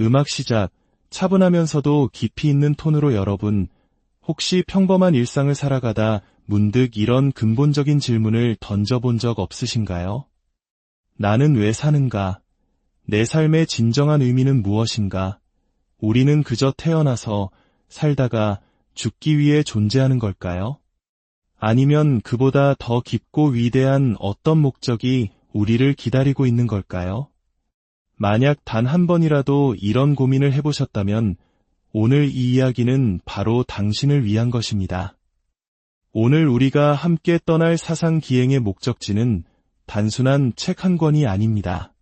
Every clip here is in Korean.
음악 시작, 차분하면서도 깊이 있는 톤으로 여러분, 혹시 평범한 일상을 살아가다 문득 이런 근본적인 질문을 던져본 적 없으신가요? 나는 왜 사는가? 내 삶의 진정한 의미는 무엇인가? 우리는 그저 태어나서 살다가 죽기 위해 존재하는 걸까요? 아니면 그보다 더 깊고 위대한 어떤 목적이 우리를 기다리고 있는 걸까요? 만약 단 한 번이라도 이런 고민을 해보셨다면 오늘 이 이야기는 바로 당신을 위한 것입니다. 오늘 우리가 함께 떠날 사상 기행의 목적지는 단순한 책 한 권이 아닙니다.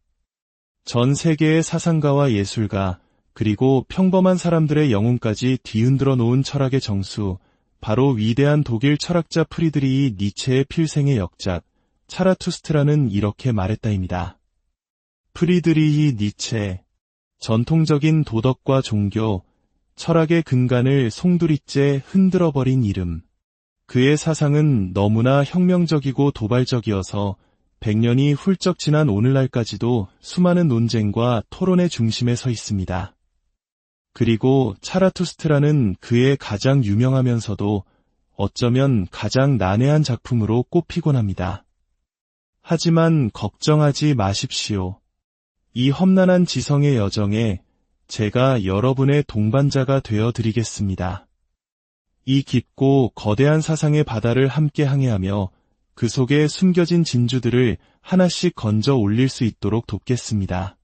전 세계의 사상가와 예술가, 그리고 평범한 사람들의 영혼까지 뒤흔들어 놓은 철학의 정수, 바로 위대한 독일 철학자 프리드리히 니체의 필생의 역작, 차라투스트라는 이렇게 말했다입니다. 프리드리히 니체, 전통적인 도덕과 종교, 철학의 근간을 송두리째 흔들어버린 이름. 그의 사상은 너무나 혁명적이고 도발적이어서 100년이 훌쩍 지난 오늘날까지도 수많은 논쟁과 토론의 중심에 서 있습니다. 그리고 차라투스트라는 그의 가장 유명하면서도 어쩌면 가장 난해한 작품으로 꼽히곤 합니다. 하지만 걱정하지 마십시오. 이 험난한 지성의 여정에 제가 여러분의 동반자가 되어 드리겠습니다. 이 깊고 거대한 사상의 바다를 함께 항해하며 그 속에 숨겨진 진주들을 하나씩 건져 올릴 수 있도록 돕겠습니다.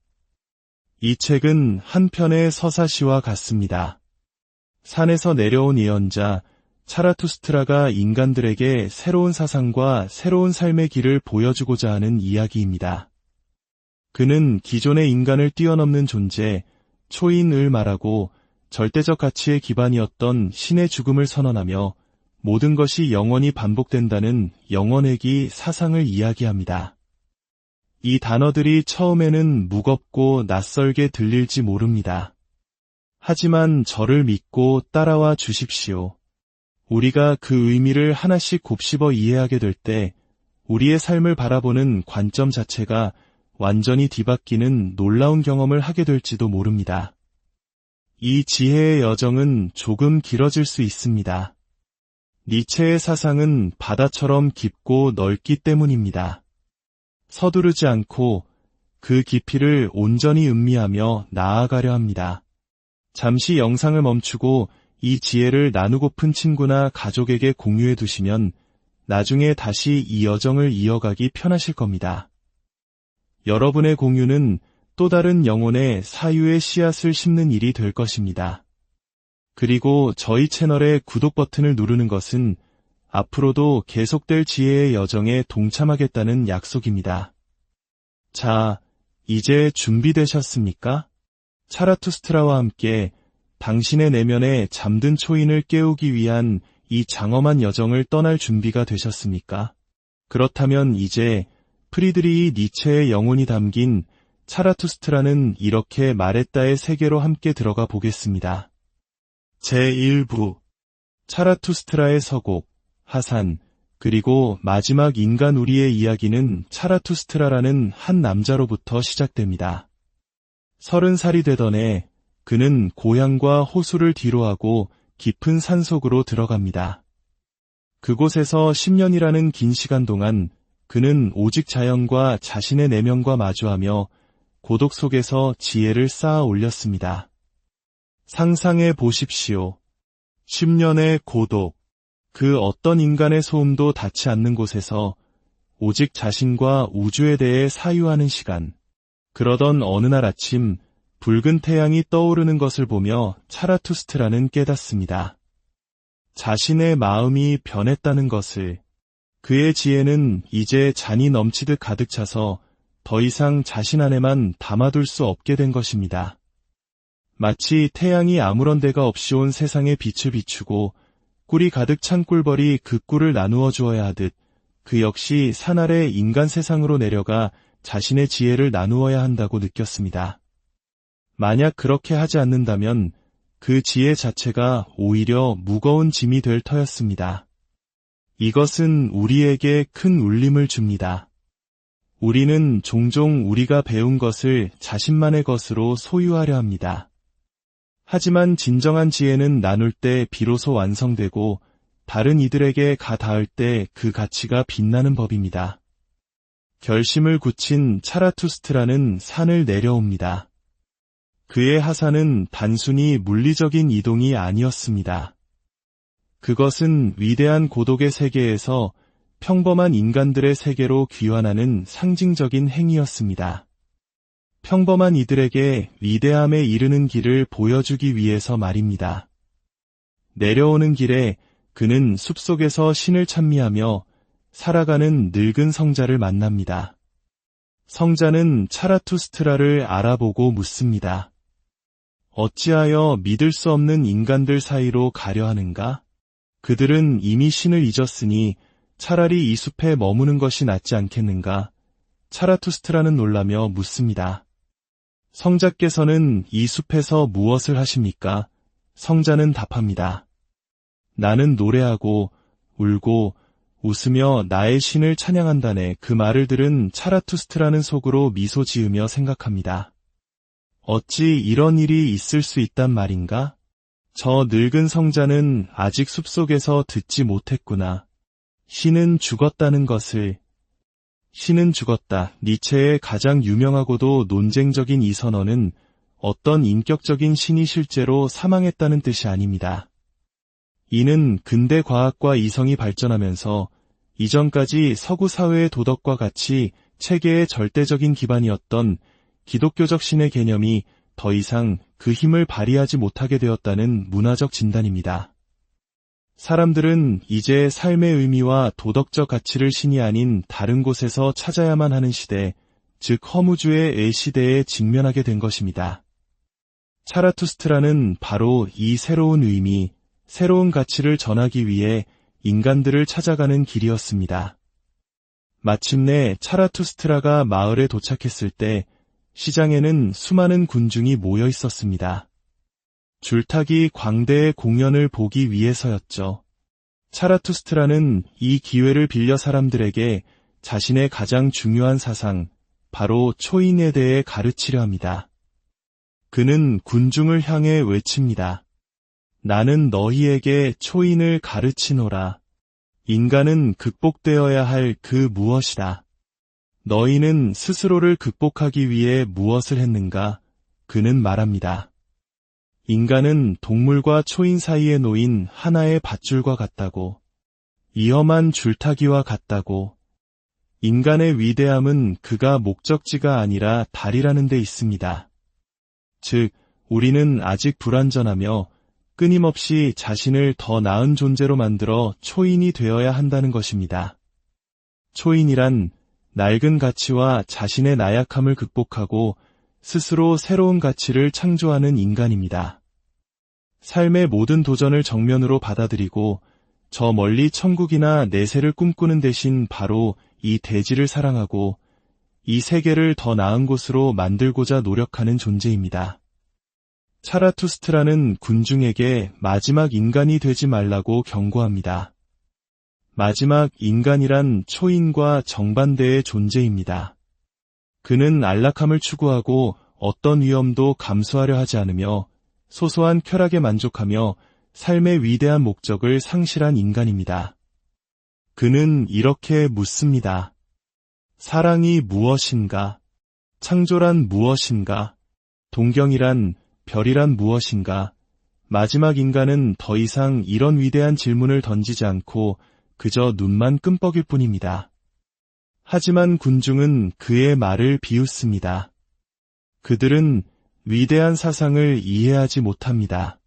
이 책은 한편의 서사시와 같습니다. 산에서 내려온 예언자 차라투스트라가 인간들에게 새로운 사상과 새로운 삶의 길을 보여주고자 하는 이야기입니다. 그는 기존의 인간을 뛰어넘는 존재, 초인을 말하고 절대적 가치의 기반이었던 신의 죽음을 선언하며 모든 것이 영원히 반복된다는 영원의기 사상을 이야기합니다. 이 단어들이 처음에는 무겁고 낯설게 들릴지 모릅니다. 하지만 저를 믿고 따라와 주십시오. 우리가 그 의미를 하나씩 곱씹어 이해하게 될 때 우리의 삶을 바라보는 관점 자체가 완전히 뒤바뀌는 놀라운 경험을 하게 될지도 모릅니다. 이 지혜의 여정은 조금 길어질 수 있습니다. 니체의 사상은 바다처럼 깊고 넓기 때문입니다. 서두르지 않고 그 깊이를 온전히 음미하며 나아가려 합니다. 잠시 영상을 멈추고 이 지혜를 나누고픈 친구나 가족에게 공유해 두시면 나중에 다시 이 여정을 이어가기 편하실 겁니다. 여러분의 공유는 또 다른 영혼의 사유의 씨앗을 심는 일이 될 것입니다. 그리고 저희 채널의 구독 버튼을 누르는 것은 앞으로도 계속될 지혜의 여정에 동참하겠다는 약속입니다. 자, 이제 준비되셨습니까? 차라투스트라와 함께 당신의 내면에 잠든 초인을 깨우기 위한 이 장엄한 여정을 떠날 준비가 되셨습니까? 그렇다면 이제 프리드리히 니체의 영혼이 담긴 차라투스트라는 이렇게 말했다의 세계로 함께 들어가 보겠습니다. 제1부 차라투스트라의 서곡 하산, 그리고 마지막 인간 우리의 이야기는 차라투스트라라는 한 남자로부터 시작됩니다. 서른 살이 되던 해 그는 고향과 호수를 뒤로하고 깊은 산속으로 들어갑니다. 그곳에서 10년이라는 긴 시간 동안 그는 오직 자연과 자신의 내면과 마주하며 고독 속에서 지혜를 쌓아 올렸습니다. 상상해 보십시오. 10년의 고독. 그 어떤 인간의 소음도 닿지 않는 곳에서 오직 자신과 우주에 대해 사유하는 시간. 그러던 어느 날 아침 붉은 태양이 떠오르는 것을 보며 차라투스트라는 깨닫습니다. 자신의 마음이 변했다는 것을 그의 지혜는 이제 잔이 넘치듯 가득 차서 더 이상 자신 안에만 담아둘 수 없게 된 것입니다. 마치 태양이 아무런 데가 없이 온 세상에 빛을 비추고 꿀이 가득 찬 꿀벌이 그 꿀을 나누어 주어야 하듯 그 역시 산 아래 인간 세상으로 내려가 자신의 지혜를 나누어야 한다고 느꼈습니다. 만약 그렇게 하지 않는다면 그 지혜 자체가 오히려 무거운 짐이 될 터였습니다. 이것은 우리에게 큰 울림을 줍니다. 우리는 종종 우리가 배운 것을 자신만의 것으로 소유하려 합니다. 하지만 진정한 지혜는 나눌 때 비로소 완성되고 다른 이들에게 가 닿을 때 그 가치가 빛나는 법입니다. 결심을 굳힌 차라투스트라는 산을 내려옵니다. 그의 하산은 단순히 물리적인 이동이 아니었습니다. 그것은 위대한 고독의 세계에서 평범한 인간들의 세계로 귀환하는 상징적인 행위였습니다. 평범한 이들에게 위대함에 이르는 길을 보여주기 위해서 말입니다. 내려오는 길에 그는 숲속에서 신을 찬미하며 살아가는 늙은 성자를 만납니다. 성자는 차라투스트라를 알아보고 묻습니다. 어찌하여 믿을 수 없는 인간들 사이로 가려 하는가? 그들은 이미 신을 잊었으니 차라리 이 숲에 머무는 것이 낫지 않겠는가? 차라투스트라는 놀라며 묻습니다. 성자께서는 이 숲에서 무엇을 하십니까? 성자는 답합니다. 나는 노래하고 울고 웃으며 나의 신을 찬양한다네 그 말을 들은 차라투스트라는 속으로 미소 지으며 생각합니다. 어찌 이런 일이 있을 수 있단 말인가? 저 늙은 성자는 아직 숲속에서 듣지 못했구나. 신은 죽었다는 것을. 신은 죽었다. 니체의 가장 유명하고도 논쟁적인 이 선언은 어떤 인격적인 신이 실제로 사망했다는 뜻이 아닙니다. 이는 근대 과학과 이성이 발전하면서 이전까지 서구 사회의 도덕과 같이 체계의 절대적인 기반이었던 기독교적 신의 개념이 더 이상 그 힘을 발휘하지 못하게 되었다는 문화적 진단입니다. 사람들은 이제 삶의 의미와 도덕적 가치를 신이 아닌 다른 곳에서 찾아야만 하는 시대, 즉 허무주의 애 시대에 직면하게 된 것입니다. 차라투스트라는 바로 이 새로운 의미, 새로운 가치를 전하기 위해 인간들을 찾아가는 길이었습니다. 마침내 차라투스트라가 마을에 도착했을 때 시장에는 수많은 군중이 모여 있었습니다. 줄타기 광대의 공연을 보기 위해서였죠. 차라투스트라는 이 기회를 빌려 사람들에게 자신의 가장 중요한 사상, 바로 초인에 대해 가르치려 합니다. 그는 군중을 향해 외칩니다. 나는 너희에게 초인을 가르치노라. 인간은 극복되어야 할 그 무엇이다. 너희는 스스로를 극복하기 위해 무엇을 했는가? 그는 말합니다. 인간은 동물과 초인 사이에 놓인 하나의 밧줄과 같다고. 위험한 줄타기와 같다고. 인간의 위대함은 그가 목적지가 아니라 달이라는 데 있습니다. 즉, 우리는 아직 불완전하며 끊임없이 자신을 더 나은 존재로 만들어 초인이 되어야 한다는 것입니다. 초인이란 낡은 가치와 자신의 나약함을 극복하고 스스로 새로운 가치를 창조하는 인간입니다. 삶의 모든 도전을 정면으로 받아들이고 저 멀리 천국이나 내세를 꿈꾸는 대신 바로 이 대지를 사랑하고 이 세계를 더 나은 곳으로 만들고자 노력하는 존재입니다. 차라투스트라는 군중에게 마지막 인간이 되지 말라고 경고합니다. 마지막 인간이란 초인과 정반대의 존재입니다. 그는 안락함을 추구하고 어떤 위험도 감수하려 하지 않으며 소소한 쾌락에 만족하며 삶의 위대한 목적을 상실한 인간입니다. 그는 이렇게 묻습니다. 사랑이 무엇인가? 창조란 무엇인가? 동경이란 별이란 무엇인가? 마지막 인간은 더 이상 이런 위대한 질문을 던지지 않고 그저 눈만 끔뻑일 뿐입니다. 하지만 군중은 그의 말을 비웃습니다. 그들은 위대한 사상을 이해하지 못합니다.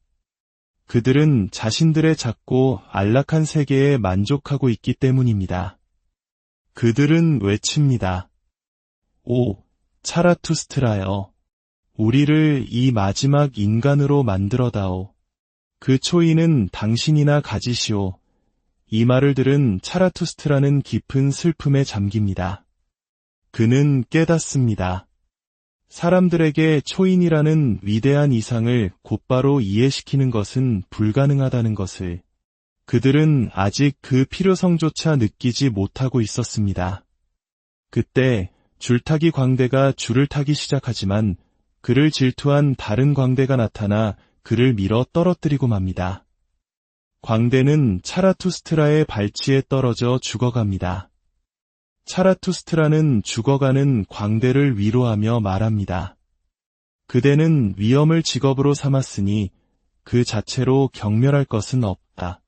그들은 자신들의 작고 안락한 세계에 만족하고 있기 때문입니다. 그들은 외칩니다. 오, 차라투스트라여. 우리를 이 마지막 인간으로 만들어다오. 그 초인은 당신이나 가지시오. 이 말을 들은 차라투스트라는 깊은 슬픔에 잠깁니다. 그는 깨닫습니다. 사람들에게 초인이라는 위대한 이상을 곧바로 이해시키는 것은 불가능하다는 것을 그들은 아직 그 필요성조차 느끼지 못하고 있었습니다. 그때 줄타기 광대가 줄을 타기 시작하지만 그를 질투한 다른 광대가 나타나 그를 밀어 떨어뜨리고 맙니다. 광대는 차라투스트라의 발치에 떨어져 죽어갑니다. 차라투스트라는 죽어가는 광대를 위로하며 말합니다. 그대는 위험을 직업으로 삼았으니 그 자체로 경멸할 것은 없다.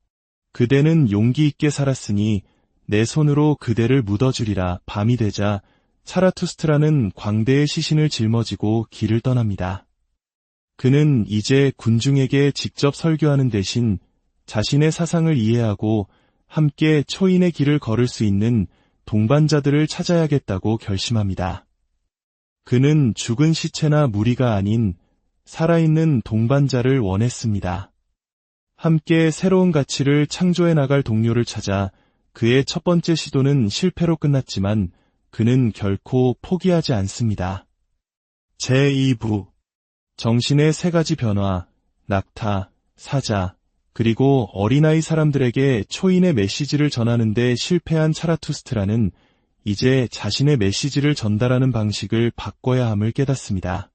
그대는 용기 있게 살았으니 내 손으로 그대를 묻어주리라 밤이 되자 차라투스트라는 광대의 시신을 짊어지고 길을 떠납니다. 그는 이제 군중에게 직접 설교하는 대신 자신의 사상을 이해하고 함께 초인의 길을 걸을 수 있는 동반자들을 찾아야겠다고 결심합니다. 그는 죽은 시체나 무리가 아닌 살아있는 동반자를 원했습니다. 함께 새로운 가치를 창조해 나갈 동료를 찾아 그의 첫 번째 시도는 실패로 끝났지만 그는 결코 포기하지 않습니다. 제2부 정신의 세 가지 변화, 낙타, 사자, 그리고 어린아이 사람들에게 초인의 메시지를 전하는데 실패한 차라투스트라는 이제 자신의 메시지를 전달하는 방식을 바꿔야 함을 깨닫습니다.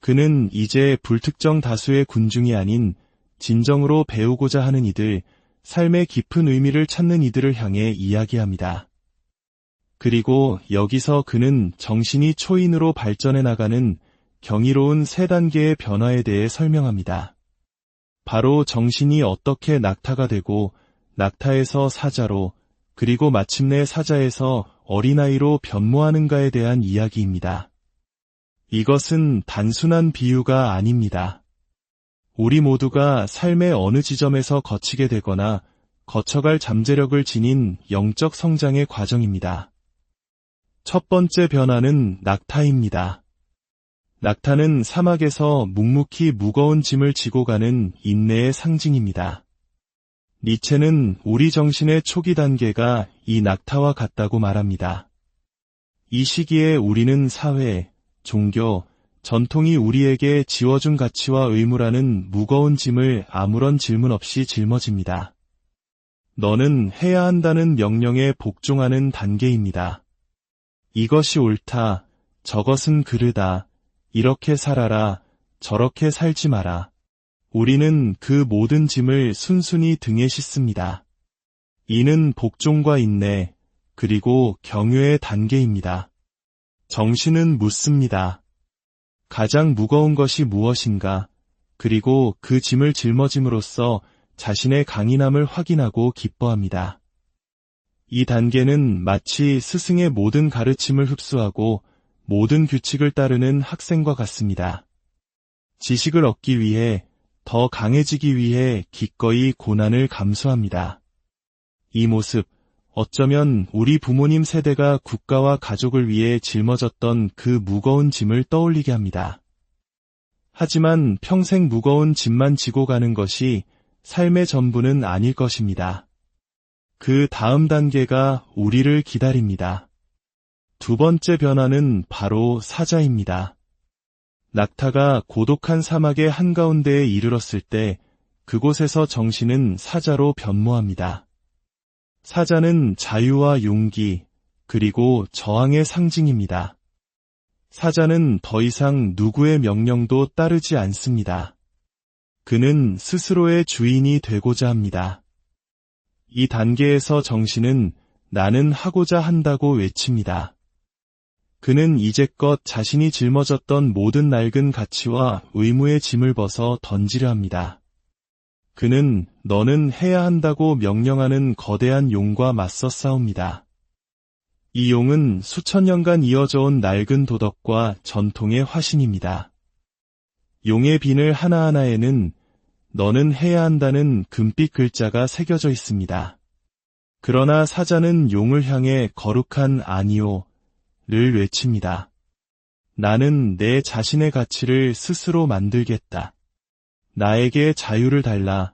그는 이제 불특정 다수의 군중이 아닌 진정으로 배우고자 하는 이들, 삶의 깊은 의미를 찾는 이들을 향해 이야기합니다. 그리고 여기서 그는 정신이 초인으로 발전해 나가는 경이로운 세 단계의 변화에 대해 설명합니다. 바로 정신이 어떻게 낙타가 되고 낙타에서 사자로 그리고 마침내 사자에서 어린아이로 변모하는가에 대한 이야기입니다. 이것은 단순한 비유가 아닙니다. 우리 모두가 삶의 어느 지점에서 거치게 되거나 거쳐갈 잠재력을 지닌 영적 성장의 과정입니다. 첫 번째 변화는 낙타입니다. 낙타는 사막에서 묵묵히 무거운 짐을 지고 가는 인내의 상징입니다. 니체는 우리 정신의 초기 단계가 이 낙타와 같다고 말합니다. 이 시기에 우리는 사회, 종교, 전통이 우리에게 지워준 가치와 의무라는 무거운 짐을 아무런 질문 없이 짊어집니다. 너는 해야 한다는 명령에 복종하는 단계입니다. 이것이 옳다, 저것은 그르다, 이렇게 살아라, 저렇게 살지 마라. 우리는 그 모든 짐을 순순히 등에 싣습니다. 이는 복종과 인내, 그리고 경유의 단계입니다. 정신은 묻습니다. 가장 무거운 것이 무엇인가, 그리고 그 짐을 짊어짐으로써 자신의 강인함을 확인하고 기뻐합니다. 이 단계는 마치 스승의 모든 가르침을 흡수하고 모든 규칙을 따르는 학생과 같습니다. 지식을 얻기 위해 더 강해지기 위해 기꺼이 고난을 감수합니다. 이 모습, 어쩌면 우리 부모님 세대가 국가와 가족을 위해 짊어졌던 그 무거운 짐을 떠올리게 합니다. 하지만 평생 무거운 짐만 지고 가는 것이 삶의 전부는 아닐 것입니다. 그 다음 단계가 우리를 기다립니다. 두 번째 변화는 바로 사자입니다. 낙타가 고독한 사막의 한가운데에 이르렀을 때 그곳에서 정신은 사자로 변모합니다. 사자는 자유와 용기, 그리고 저항의 상징입니다. 사자는 더 이상 누구의 명령도 따르지 않습니다. 그는 스스로의 주인이 되고자 합니다. 이 단계에서 정신은 나는 하고자 한다고 외칩니다. 그는 이제껏 자신이 짊어졌던 모든 낡은 가치와 의무의 짐을 벗어 던지려 합니다. 그는 너는 해야 한다고 명령하는 거대한 용과 맞서 싸웁니다. 이 용은 수천 년간 이어져 온 낡은 도덕과 전통의 화신입니다. 용의 비늘 하나하나에는 너는 해야 한다는 금빛 글자가 새겨져 있습니다. 그러나 사자는 용을 향해 거룩한 아니오, 를 외칩니다. 나는 내 자신의 가치를 스스로 만들겠다. 나에게 자유를 달라.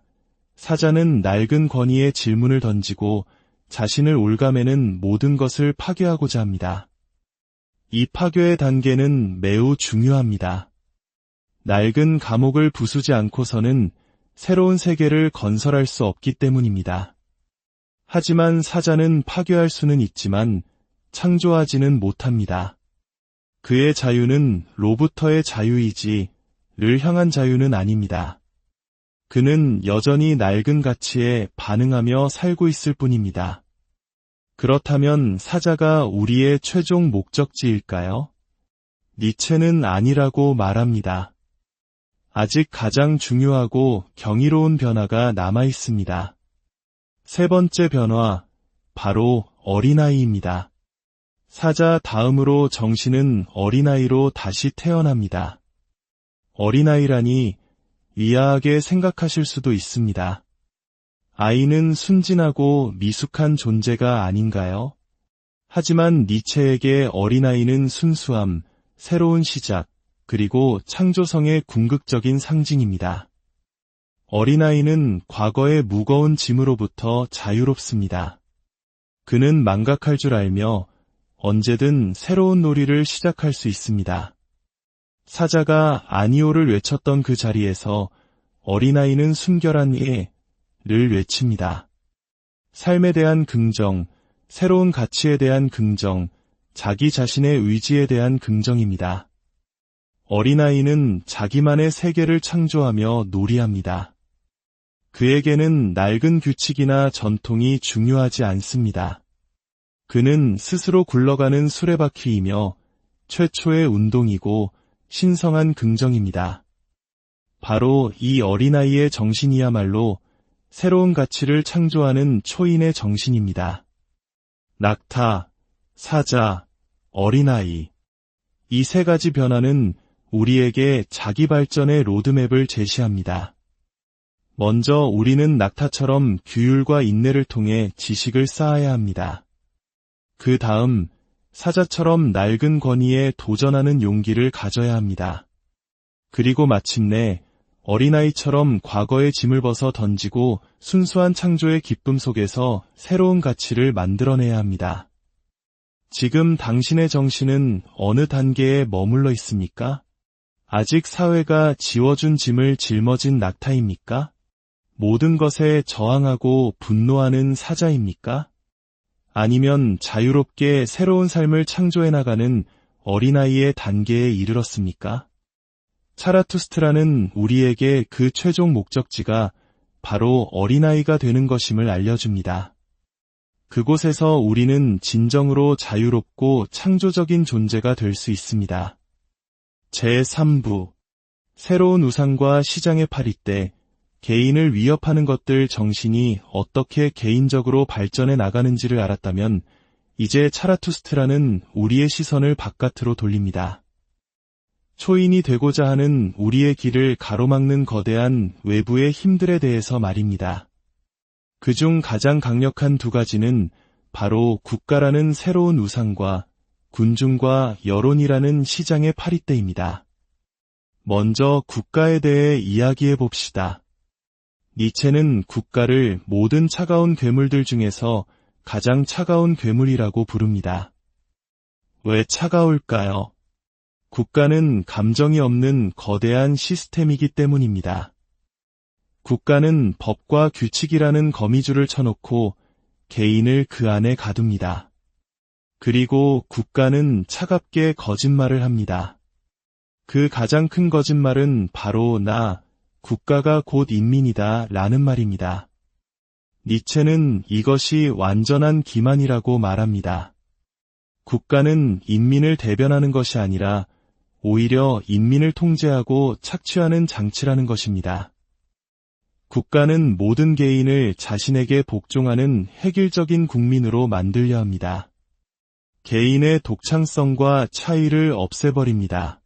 사자는 낡은 권위의 질문을 던지고 자신을 올가매는 모든 것을 파괴하고자 합니다. 이 파괴의 단계는 매우 중요합니다. 낡은 감옥을 부수지 않고서는 새로운 세계를 건설할 수 없기 때문입니다. 하지만 사자는 파괴할 수는 있지만 창조하지는 못합니다. 그의 자유는 로부터의 자유이지 를 향한 자유는 아닙니다. 그는 여전히 낡은 가치에 반응하며 살고 있을 뿐입니다. 그렇다면 사자가 우리의 최종 목적지일까요? 니체는 아니라고 말합니다. 아직 가장 중요하고 경이로운 변화가 남아 있습니다. 세 번째 변화, 바로 어린아이입니다. 사자 다음으로 정신은 어린아이로 다시 태어납니다. 어린아이라니 이하하게 생각하실 수도 있습니다. 아이는 순진하고 미숙한 존재가 아닌가요? 하지만 니체에게 어린아이는 순수함, 새로운 시작, 그리고 창조성의 궁극적인 상징입니다. 어린아이는 과거의 무거운 짐으로부터 자유롭습니다. 그는 망각할 줄 알며 언제든 새로운 놀이를 시작할 수 있습니다. 사자가 아니오를 외쳤던 그 자리에서 어린아이는 순결한 예를 외칩니다. 삶에 대한 긍정, 새로운 가치에 대한 긍정, 자기 자신의 의지에 대한 긍정입니다. 어린아이는 자기만의 세계를 창조하며 놀이합니다. 그에게는 낡은 규칙이나 전통이 중요하지 않습니다. 그는 스스로 굴러가는 수레바퀴이며 최초의 운동이고 신성한 긍정입니다. 바로 이 어린아이의 정신이야말로 새로운 가치를 창조하는 초인의 정신입니다. 낙타, 사자, 어린아이. 이 세 가지 변화는 우리에게 자기 발전의 로드맵을 제시합니다. 먼저 우리는 낙타처럼 규율과 인내를 통해 지식을 쌓아야 합니다. 그 다음 사자처럼 낡은 권위에 도전하는 용기를 가져야 합니다. 그리고 마침내 어린아이처럼 과거의 짐을 벗어 던지고 순수한 창조의 기쁨 속에서 새로운 가치를 만들어내야 합니다. 지금 당신의 정신은 어느 단계에 머물러 있습니까? 아직 사회가 지워준 짐을 짊어진 낙타입니까? 모든 것에 저항하고 분노하는 사자입니까? 아니면 자유롭게 새로운 삶을 창조해 나가는 어린아이의 단계에 이르렀습니까? 차라투스트라는 우리에게 그 최종 목적지가 바로 어린아이가 되는 것임을 알려줍니다. 그곳에서 우리는 진정으로 자유롭고 창조적인 존재가 될 수 있습니다. 제3부 새로운 우상과 시장의 파리 때 개인을 위협하는 것들 정신이 어떻게 개인적으로 발전해 나가는지를 알았다면 이제 차라투스트라는 우리의 시선을 바깥으로 돌립니다. 초인이 되고자 하는 우리의 길을 가로막는 거대한 외부의 힘들에 대해서 말입니다. 그중 가장 강력한 두 가지는 바로 국가라는 새로운 우상과 군중과 여론이라는 시장의 파리떼입니다. 먼저 국가에 대해 이야기해 봅시다. 니체는 국가를 모든 차가운 괴물들 중에서 가장 차가운 괴물이라고 부릅니다. 왜 차가울까요? 국가는 감정이 없는 거대한 시스템이기 때문입니다. 국가는 법과 규칙이라는 거미줄을 쳐놓고 개인을 그 안에 가둡니다. 그리고 국가는 차갑게 거짓말을 합니다. 그 가장 큰 거짓말은 바로 나, 국가가 곧 인민이다 라는 말입니다. 니체는 이것이 완전한 기만이라고 말합니다. 국가는 인민을 대변하는 것이 아니라 오히려 인민을 통제하고 착취하는 장치라는 것입니다. 국가는 모든 개인을 자신에게 복종하는 획일적인 국민으로 만들려 합니다. 개인의 독창성과 차이를 없애버립니다.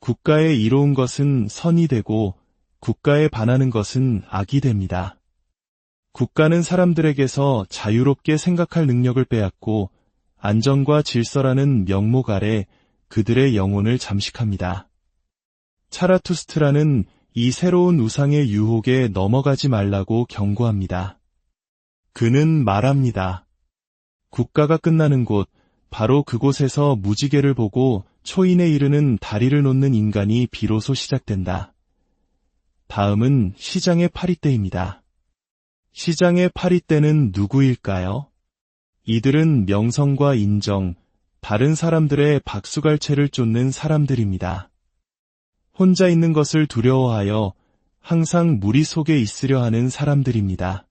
국가에 이로운 것은 선이 되고 국가에 반하는 것은 악이 됩니다. 국가는 사람들에게서 자유롭게 생각할 능력을 빼앗고 안전과 질서라는 명목 아래 그들의 영혼을 잠식합니다. 차라투스트라는 이 새로운 우상의 유혹에 넘어가지 말라고 경고합니다. 그는 말합니다. 국가가 끝나는 곳, 바로 그곳에서 무지개를 보고 초인에 이르는 다리를 놓는 인간이 비로소 시작된다. 다음은 시장의 파리떼입니다. 시장의 파리떼는 누구일까요? 이들은 명성과 인정, 다른 사람들의 박수갈채를 쫓는 사람들입니다. 혼자 있는 것을 두려워하여 항상 무리 속에 있으려 하는 사람들입니다.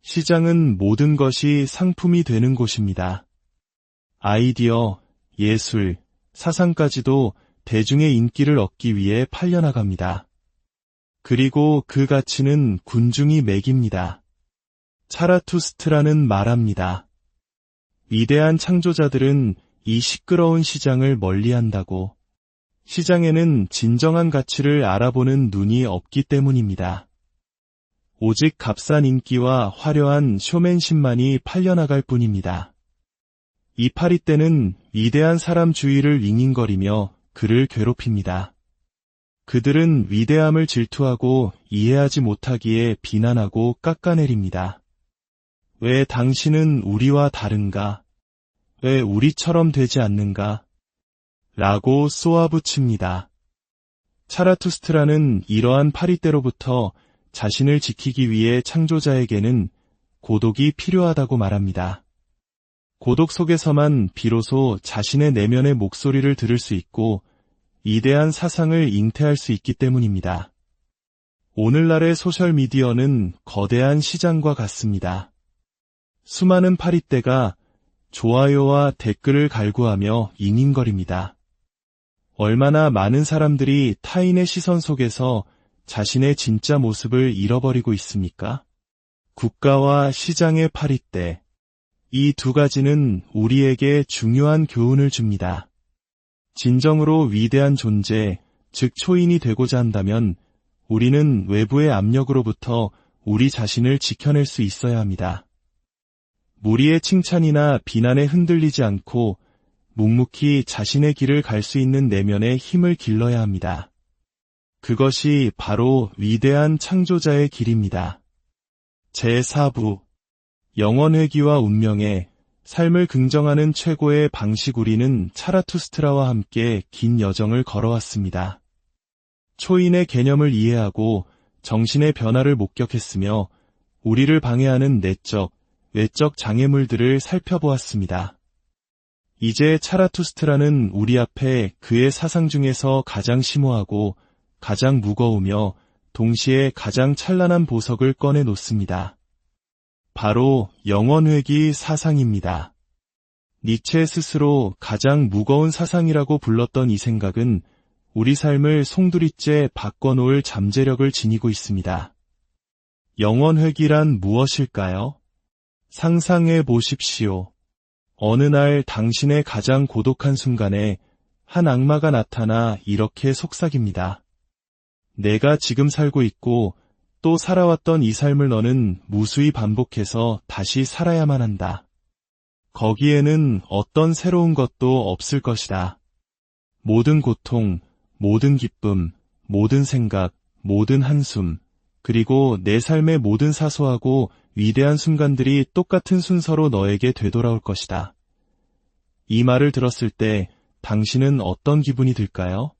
시장은 모든 것이 상품이 되는 곳입니다. 아이디어, 예술, 사상까지도 대중의 인기를 얻기 위해 팔려나갑니다. 그리고 그 가치는 군중이 매깁니다. 차라투스트라는 말합니다. 위대한 창조자들은 이 시끄러운 시장을 멀리한다고. 시장에는 진정한 가치를 알아보는 눈이 없기 때문입니다. 오직 값싼 인기와 화려한 쇼맨십만이 팔려나갈 뿐입니다. 이 파리 때는 위대한 사람 주위를 윙윙거리며 그를 괴롭힙니다. 그들은 위대함을 질투하고 이해하지 못하기에 비난하고 깎아내립니다. 왜 당신은 우리와 다른가? 왜 우리처럼 되지 않는가? 라고 쏘아붙입니다. 차라투스트라는 이러한 파리때로부터 자신을 지키기 위해 창조자에게는 고독이 필요하다고 말합니다. 고독 속에서만 비로소 자신의 내면의 목소리를 들을 수 있고 이대한 사상을 잉태할 수 있기 때문입니다. 오늘날의 소셜미디어는 거대한 시장과 같습니다. 수많은 파리떼가 좋아요와 댓글을 갈구하며 잉잉거립니다. 얼마나 많은 사람들이 타인의 시선 속에서 자신의 진짜 모습을 잃어버리고 있습니까? 국가와 시장의 파리떼. 이 두 가지는 우리에게 중요한 교훈을 줍니다. 진정으로 위대한 존재, 즉 초인이 되고자 한다면 우리는 외부의 압력으로부터 우리 자신을 지켜낼 수 있어야 합니다. 무리의 칭찬이나 비난에 흔들리지 않고 묵묵히 자신의 길을 갈 수 있는 내면의 힘을 길러야 합니다. 그것이 바로 위대한 창조자의 길입니다. 제4부 영원회귀와 운명의 삶을 긍정하는 최고의 방식 우리는 차라투스트라와 함께 긴 여정을 걸어왔습니다. 초인의 개념을 이해하고 정신의 변화를 목격했으며 우리를 방해하는 내적, 외적 장애물들을 살펴보았습니다. 이제 차라투스트라는 우리 앞에 그의 사상 중에서 가장 심오하고 가장 무거우며 동시에 가장 찬란한 보석을 꺼내 놓습니다. 바로 영원회기 사상입니다. 니체 스스로 가장 무거운 사상이라고 불렀던 이 생각은 우리 삶을 송두리째 바꿔놓을 잠재력을 지니고 있습니다. 영원회기란 무엇일까요? 상상해 보십시오. 어느 날 당신의 가장 고독한 순간에 한 악마가 나타나 이렇게 속삭입니다. 내가 지금 살고 있고 또 살아왔던 이 삶을 너는 무수히 반복해서 다시 살아야만 한다. 거기에는 어떤 새로운 것도 없을 것이다. 모든 고통, 모든 기쁨, 모든 생각, 모든 한숨, 그리고 내 삶의 모든 사소하고 위대한 순간들이 똑같은 순서로 너에게 되돌아올 것이다. 이 말을 들었을 때 당신은 어떤 기분이 들까요?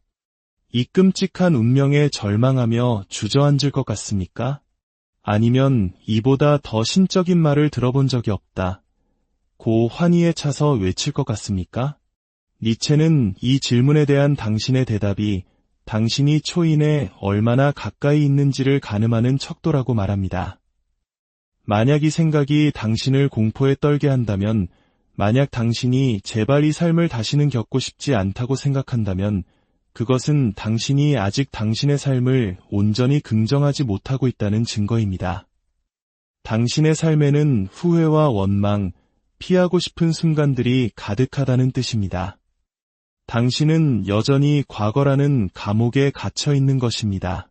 이 끔찍한 운명에 절망하며 주저앉을 것 같습니까? 아니면 이보다 더 신적인 말을 들어본 적이 없다. 고 환희에 차서 외칠 것 같습니까? 니체는 이 질문에 대한 당신의 대답이 당신이 초인에 얼마나 가까이 있는지를 가늠하는 척도라고 말합니다. 만약 이 생각이 당신을 공포에 떨게 한다면, 만약 당신이 제발 이 삶을 다시는 겪고 싶지 않다고 생각한다면, 그것은 당신이 아직 당신의 삶을 온전히 긍정하지 못하고 있다는 증거입니다. 당신의 삶에는 후회와 원망, 피하고 싶은 순간들이 가득하다는 뜻입니다. 당신은 여전히 과거라는 감옥에 갇혀 있는 것입니다.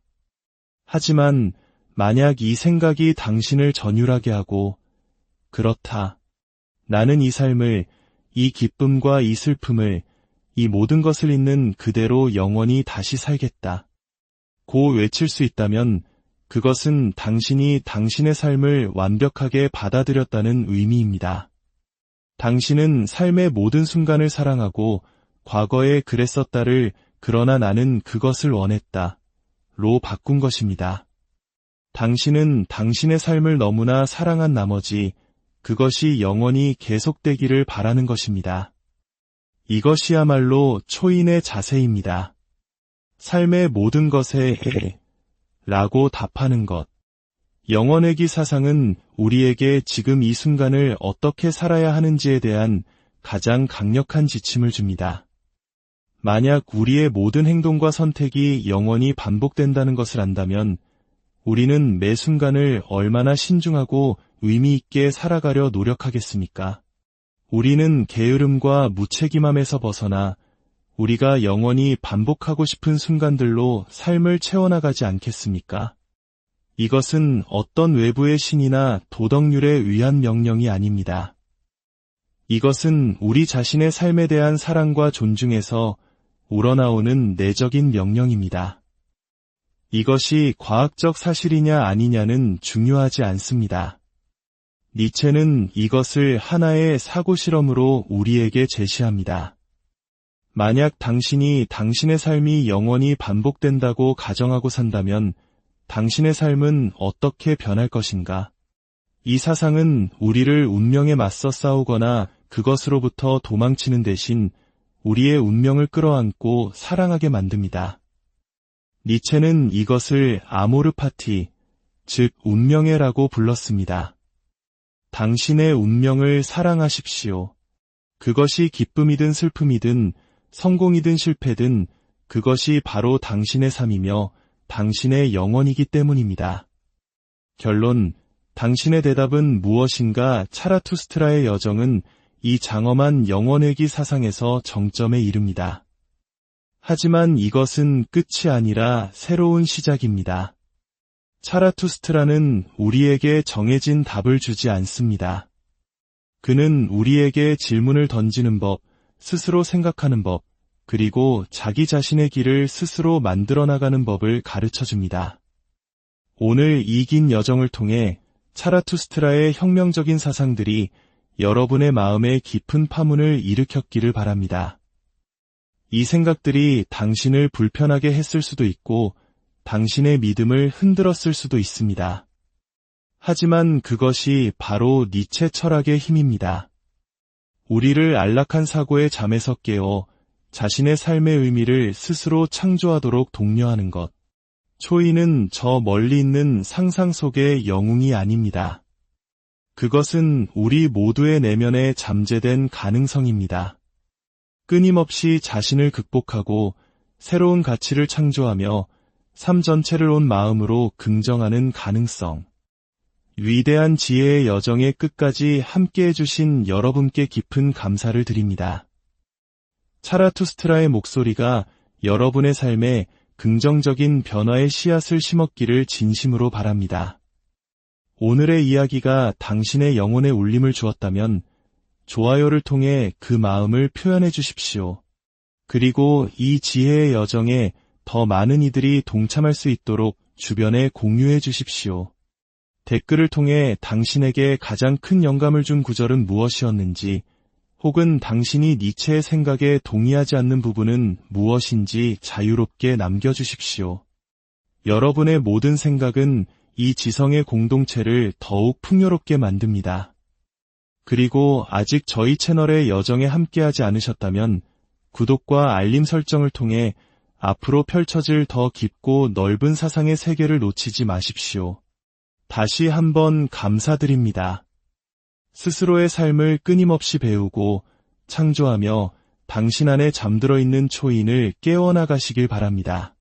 하지만 만약 이 생각이 당신을 전율하게 하고, 그렇다. 나는 이 삶을, 이 기쁨과 이 슬픔을 이 모든 것을 잊는 그대로 영원히 다시 살겠다. 고 외칠 수 있다면 그것은 당신이 당신의 삶을 완벽하게 받아들였다는 의미입니다. 당신은 삶의 모든 순간을 사랑하고 과거에 그랬었다를 그러나 나는 그것을 원했다. 로 바꾼 것입니다. 당신은 당신의 삶을 너무나 사랑한 나머지 그것이 영원히 계속되기를 바라는 것입니다. 이것이야말로 초인의 자세입니다. 삶의 모든 것에 라고 답하는 것. 영원의기 사상은 우리에게 지금 이 순간을 어떻게 살아야 하는지에 대한 가장 강력한 지침을 줍니다. 만약 우리의 모든 행동과 선택이 영원히 반복된다는 것을 안다면 우리는 매 순간을 얼마나 신중하고 의미 있게 살아가려 노력하겠습니까? 우리는 게으름과 무책임함에서 벗어나 우리가 영원히 반복하고 싶은 순간들로 삶을 채워나가지 않겠습니까? 이것은 어떤 외부의 신이나 도덕률에 의한 명령이 아닙니다. 이것은 우리 자신의 삶에 대한 사랑과 존중에서 우러나오는 내적인 명령입니다. 이것이 과학적 사실이냐 아니냐는 중요하지 않습니다. 니체는 이것을 하나의 사고 실험으로 우리에게 제시합니다. 만약 당신이 당신의 삶이 영원히 반복된다고 가정하고 산다면 당신의 삶은 어떻게 변할 것인가? 이 사상은 우리를 운명에 맞서 싸우거나 그것으로부터 도망치는 대신 우리의 운명을 끌어안고 사랑하게 만듭니다. 니체는 이것을 아모르 파티, 즉 운명애라고 불렀습니다. 당신의 운명을 사랑하십시오. 그것이 기쁨이든 슬픔이든 성공이든 실패든 그것이 바로 당신의 삶이며 당신의 영혼이기 때문입니다. 결론, 당신의 대답은 무엇인가 차라투스트라의 여정은 이 장엄한 영원회기 사상에서 정점에 이릅니다. 하지만 이것은 끝이 아니라 새로운 시작입니다. 차라투스트라는 우리에게 정해진 답을 주지 않습니다. 그는 우리에게 질문을 던지는 법, 스스로 생각하는 법, 그리고 자기 자신의 길을 스스로 만들어 나가는 법을 가르쳐 줍니다. 오늘 이 긴 여정을 통해 차라투스트라의 혁명적인 사상들이 여러분의 마음에 깊은 파문을 일으켰기를 바랍니다. 이 생각들이 당신을 불편하게 했을 수도 있고 당신의 믿음을 흔들었을 수도 있습니다. 하지만 그것이 바로 니체 철학의 힘입니다. 우리를 안락한 사고의 잠에서 깨어 자신의 삶의 의미를 스스로 창조하도록 독려하는 것. 초이는 저 멀리 있는 상상 속의 영웅이 아닙니다. 그것은 우리 모두의 내면에 잠재된 가능성입니다. 끊임없이 자신을 극복하고 새로운 가치를 창조하며 삶 전체를 온 마음으로 긍정하는 가능성. 위대한 지혜의 여정의 끝까지 함께 해 주신 여러분께 깊은 감사를 드립니다. 차라투스트라의 목소리가 여러분의 삶에 긍정적인 변화의 씨앗을 심었기를 진심으로 바랍니다. 오늘의 이야기가 당신의 영혼에 울림을 주었다면 좋아요를 통해 그 마음을 표현해 주십시오. 그리고 이 지혜의 여정에 더 많은 이들이 동참할 수 있도록 주변에 공유해 주십시오. 댓글을 통해 당신에게 가장 큰 영감을 준 구절은 무엇이었는지, 혹은 당신이 니체의 생각에 동의하지 않는 부분은 무엇인지 자유롭게 남겨주십시오. 여러분의 모든 생각은 이 지성의 공동체를 더욱 풍요롭게 만듭니다. 그리고 아직 저희 채널의 여정에 함께하지 않으셨다면 구독과 알림 설정을 통해 앞으로 펼쳐질 더 깊고 넓은 사상의 세계를 놓치지 마십시오. 다시 한번 감사드립니다. 스스로의 삶을 끊임없이 배우고 창조하며 당신 안에 잠들어 있는 초인을 깨워나가시길 바랍니다.